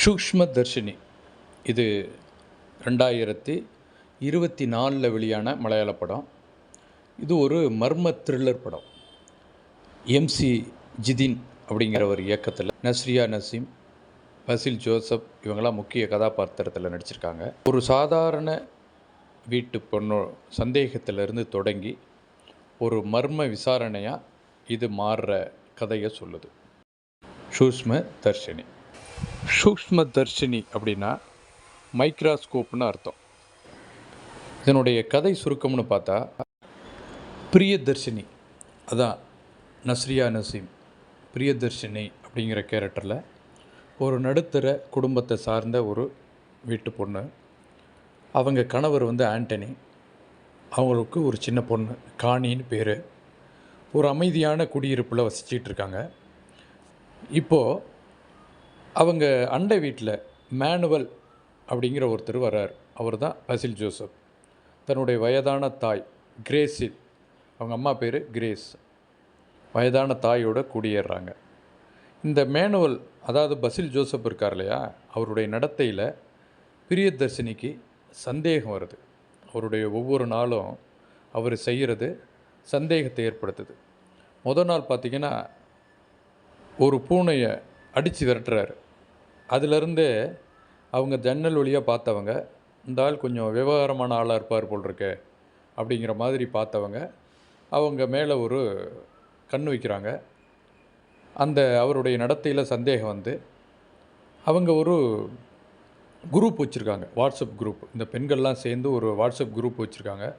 சூக்ஷ்ம தர்ஷினி இது ரெண்டாயிரத்தி இருபத்தி நாலில் வெளியான மலையாள படம். இது ஒரு மர்ம த்ரில்லர் படம். எம்சி ஜிதின் அப்படிங்கிற ஒரு இயக்கத்தில் நஸ்ரியா நசீம் பசில் ஜோசப் இவங்களாம் முக்கிய கதாபாத்திரத்தில் நடிச்சிருக்காங்க. ஒரு சாதாரண வீட்டு பொண்ணு சந்தேகத்திலிருந்து தொடங்கி ஒரு மர்ம விசாரணையாக இது மாறுற கதையை சொல்லுது. சூஷ்ம தர்ஷினி சூக்ம தர்ஷினி அப்படின்னா மைக்ராஸ்கோப்னு அர்த்தம். இதனுடைய கதை சுருக்கம்னு பார்த்தா பிரியதர்ஷினி. அதான் நஸ்ரியா நசீம் பிரியதர்ஷினி அப்படிங்கிற கேரக்டரில் ஒரு நடுத்தர குடும்பத்தை சார்ந்த ஒரு வீட்டு பொண்ணு. அவங்க கணவர் வந்து ஆண்டனி. அவங்களுக்கு ஒரு சின்ன பொண்ணு காணின்னு பேர். ஒரு அமைதியான குடியிருப்பில் வசிச்சிட்ருக்காங்க இப்போது அவங்க அண்டை வீட்டில் மேனுவல் அப்படிங்கிற ஒருத்தர் வர்றார். அவர் தான் பசில் ஜோசப். தன்னுடைய வயதான தாய் கிரேஸில் அவங்க அம்மா பேர் கிரேஸ். வயதான தாயோட குடியேறுறாங்க இந்த மேனுவல் அதாவது பசில் ஜோசப் இருக்கார் இல்லையா அவருடைய நடத்தையில் பிரியதர்ஷினிக்கு சந்தேகம் வருது. அவருடைய ஒவ்வொரு நாளும் அவர் செய்கிறது சந்தேகத்தை ஏற்படுத்துது. முத நாள் பார்த்திங்கன்னா ஒரு பூனையை அடித்து விரட்டுறாரு. அதிலிருந்து அவங்க ஜன்னல் வழியாக பார்த்தவங்க இந்த ஆள் கொஞ்சம் விவகாரமான ஆளாக இருப்பார் போல் இருக்கு அப்படிங்கிற மாதிரி பார்த்தவங்க அவங்க மேலே ஒரு கண் வைக்கிறாங்க. அந்த அவருடைய நடத்தையில் சந்தேகம் வந்து அவங்க ஒரு குரூப் வச்சுருக்காங்க வாட்ஸ்அப் குரூப். இந்த பெண்கள்லாம் சேர்ந்து ஒரு வாட்ஸ்அப் குரூப் வச்சுருக்காங்க.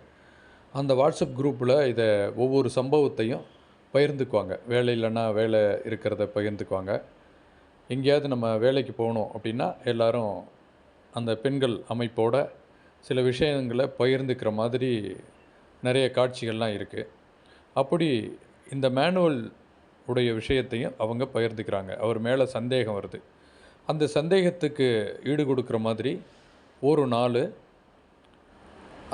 அந்த வாட்ஸ்அப் குரூப்பில் இதை ஒவ்வொரு சம்பவத்தையும் பகிர்ந்துக்குவாங்க. வேலை இல்லைன்னா வேலை இருக்கிறத பகிர்ந்துக்குவாங்க. எங்கேயாவது நம்ம வேலைக்கு போகணும் அப்படின்னா எல்லாரும் அந்த பெண்கள் அமைப்போட சில விஷயங்களை பகிர்ந்துக்கிற மாதிரி நிறைய காட்சிகள்லாம் இருக்குது அப்படி இந்த மேனுவல் உடைய விஷயத்தையும் அவங்க பகிர்ந்துக்கிறாங்க. அவர் மேலே சந்தேகம் வருது. அந்த சந்தேகத்துக்கு ஈடு கொடுக்குற மாதிரி ஒரு நாள்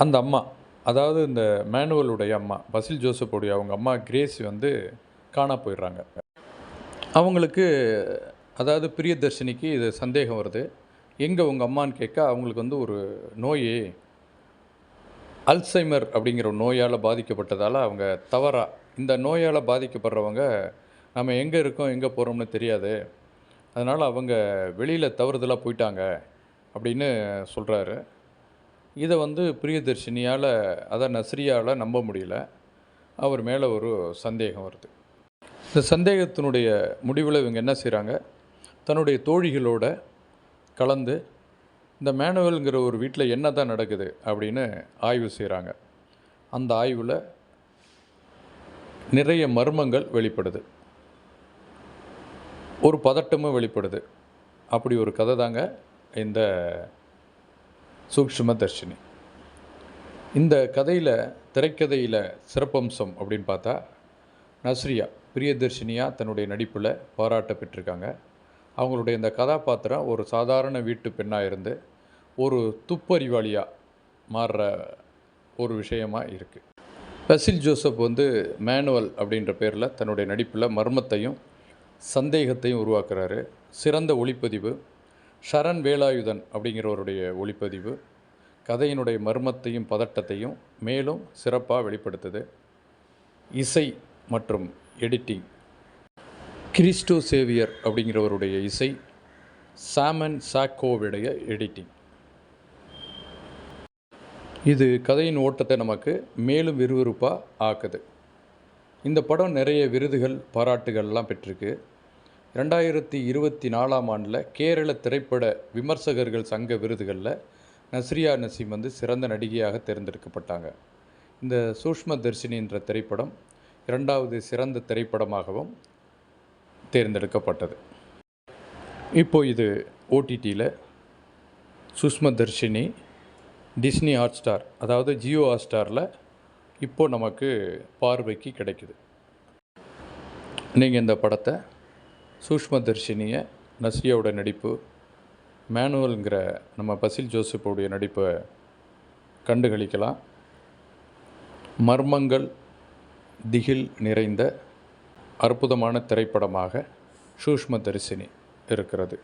அந்த அம்மா அதாவது இந்த மேனுவலுடைய அம்மா பசில் ஜோசப்புடைய அவங்க அம்மா கிரேஸ் வந்து காணா போயிடுறாங்க. அவங்களுக்கு அதாவது பிரியதர்ஷினிக்கு இது சந்தேகம் வருது. எங்கே உங்கள் அம்மான்னு கேட்க அவங்களுக்கு வந்து ஒரு நோய் அல்சைமர் அப்படிங்கிற ஒரு நோயால் பாதிக்கப்பட்டதால் அவங்க தவறாக இந்த நோயால் பாதிக்கப்படுறவங்க நம்ம எங்கே இருக்கோம் எங்கே போகிறோம்னு தெரியாது. அதனால் அவங்க வெளியில் தவறுதலாக போயிட்டாங்க அப்படின்னு சொல்கிறாரு இதை வந்து பிரியதர்ஷினியால் அதான் நஸ்ரியால் நம்ப முடியல. அவர் மேலே ஒரு சந்தேகம் வருது. இந்த சந்தேகத்தினுடைய முடிவில் இவங்க என்ன செய்கிறாங்க தன்னுடைய தோழிகளோட கலந்து இந்த மேனுவல்ங்கிற ஒரு வீட்டில் என்ன தான் நடக்குது அப்படின்னு ஆய்வு செய்கிறாங்க அந்த ஆய்வில் நிறைய மர்மங்கள் வெளிப்படுது. ஒரு பதட்டமும் வெளிப்படுது. அப்படி ஒரு கதை தாங்க இந்த சூக்ஷ்ம தர்ஷினி. இந்த கதையில் திரைக்கதையில் சிறப்பம்சம் அப்படின்னு பார்த்தா நஸ்ரியா பிரியதர்ஷினியாக தன்னுடைய நடிப்பில் பாராட்ட பெற்றிருக்காங்க. அவங்களுடைய இந்த கதாபாத்திரம் ஒரு சாதாரண வீட்டு பெண்ணாக இருந்து ஒரு துப்பறிவாளியாக மாறுற ஒரு விஷயமாக இருக்குது பசில் ஜோசப் வந்து மேனுவல் அப்படின்ற பேரில் தன்னுடைய நடிப்பில் மர்மத்தையும் சந்தேகத்தையும் உருவாக்குறாரு. சிறந்த ஒளிப்பதிவு ஷரண் வேலாயுதன் அப்படிங்கிறவருடைய ஒளிப்பதிவு கதையினுடைய மர்மத்தையும் பதட்டத்தையும் மேலும் சிறப்பாக வெளிப்படுத்துது. இசை மற்றும் எடிட்டிங் கிறிஸ்டோ சேவியர் அப்படிங்கிறவருடைய இசை சாமன் சாக்கோவிடைய எடிட்டிங் இது கதையின் ஓட்டத்தை நமக்கு மேலும் விறுவிறுப்பாக ஆக்குது. இந்த படம் நிறைய விருதுகள் பாராட்டுகள்லாம் பெற்றிருக்கு. ரெண்டாயிரத்தி இருபத்தி நாலாம் ஆண்டில் கேரள திரைப்பட விமர்சகர்கள் சங்க விருதுகளில் நஸ்ரியா நசீம் வந்து சிறந்த நடிகையாக தேர்ந்தெடுக்கப்பட்டாங்க. இந்த சூஷ்ம தர்ஷினி என்ற திரைப்படம் இரண்டாவது சிறந்த திரைப்படமாகவும் தேர்ந்தெடுக்கப்பட்டது. இப்போ இது ஓடிடியில் சுஷ்ம தர்ஷினி டிஸ்னி ஹாட் ஸ்டார் அதாவது ஜியோ ஹாட் ஸ்டாரில் இப்போது நமக்கு பார்வைக்கு கிடைக்குது. நீங்கள் இந்த படத்தை சூஷ்ம தர்ஷினியை நஸ்ரியாவோட நடிப்பு மேனுவல்ங்கிற நம்ம பசில் ஜோசப்புடைய நடிப்பை கண்டுகளிக்கலாம். மர்மங்கள் திகில் நிறைந்த அற்புதமான திரைப்படமாக சூஷ்ம தரிசினி இருக்கிறது.